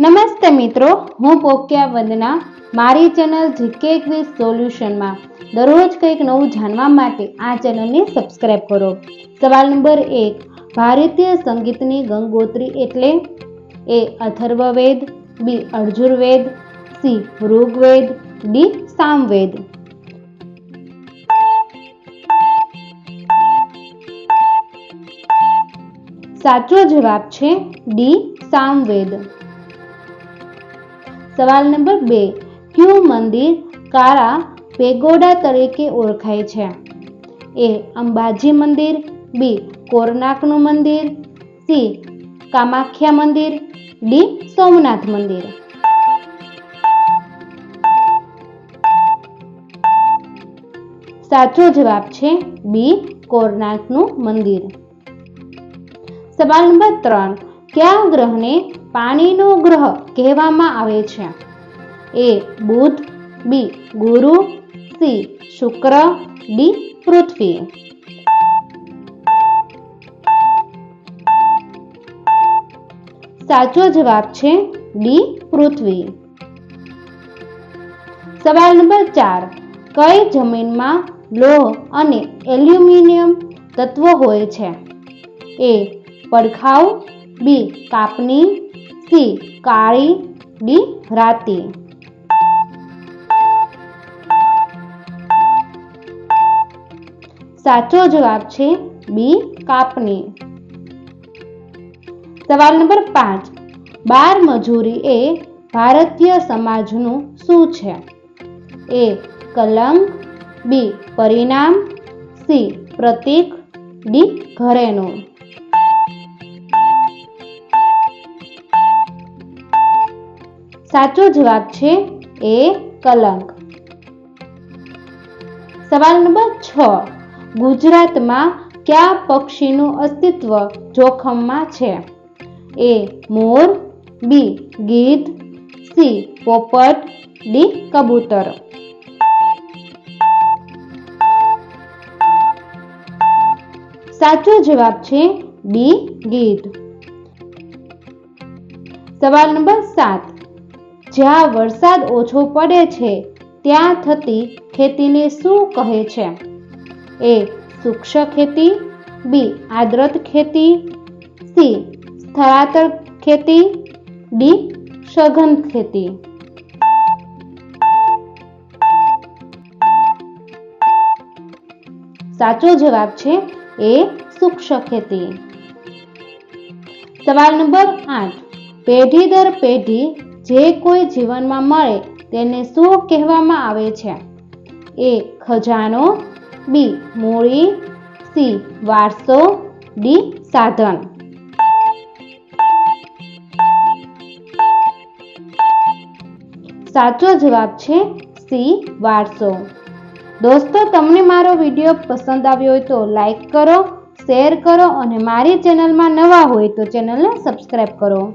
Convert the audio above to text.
નમસ્તે મિત્રો, હું પોક્યા વંદના. મારી ચેનલ જીકે ક્વિઝ સોલ્યુશનમાં. દરરોજ કંઈક નવું જાણવા માટે આ ચેનલને સબસ્ક્રાઇબ કરો. સવાલ નંબર એક, ભારતીય સંગીતની ગંગોત્રી એટલે? A, Atharvaveda, B Yajurveda C, Rigveda, D, Samaveda. સાચો જવાબ છે ડી, સામવેદ. સવાલ નંબર બે. કયું મંદિર કાળા પેગોડા તરીકે ઓળખાય છે? એ. અંબાજી મંદિર, બી. કોરનાકનું મંદિર, સી. કામાખ્યા મંદિર, ડી. સોમનાથ મંદિર. સાચો જવાબ છે બી. કોરનાકનું મંદિર. સવાલ નંબર ત્રણ. કયા ગ્રહને પાણીનો ગ્રહ કહેવામાં આવે છે. એ બુધ, બી ગુરુ, સી શુક્ર, ડી પૃથ્વી. સાચો જવાબ છે ડી પૃથ્વી. સવાલ નંબર ચાર. કઈ જમીનમાં લોહ અને એલ્યુમિનિયમ તત્વો હોય છે? એ પડખાવ બી, કાપની, સી, કાળી, ડી, રાતી. સાચો જવાબ છે બી, કાપની. સવાલ નંબર પાંચ. બાર મજૂરી એ ભારતીય સમાજનું શું છે? એ, કલંક, બી, પરિણામ, સી, પ્રતીક, ડી ઘરેનું સાચો જવાબ છે એ કલંક. સવાલ નંબર છ. ગુજરાતમાં કયા પક્ષીનું અસ્તિત્વ જોખમમાં છે? એ મોર, બી ગીધ, સી પોપટ, ડી કબૂતર. સાચો જવાબ છે બી ગીધ. સવાલ નંબર સાત. જ્યાં વરસાદ ઓછો પડે છે, ત્યાં થતી ખેતીને શું કહે છે? એ સૂક્ષ્મ ખેતી, બી આદ્રત ખેતી, સી સ્થળાંતર ખેતી, ડી સઘન ખેતી. સાચો જવાબ છે એ સૂક્ષ્મ ખેતી. સવાલ નંબર આઠ. પેઢી દર પેઢી જે કોઈ જીવનમાં મળે તેને શું કહેવામાં આવે છે? એ ખજાનો, બી મૂડી સી વારસો, ડી સાધન. સાચો જવાબ છે સી વારસો. દોસ્તો, તમને મારો વીડિયો પસંદ આવ્યો હોય તો લાઈક કરો, શેર કરો અને મારી ચેનલમાં નવા હોય તો ચેનલને સબસ્ક્રાઈબ કરો.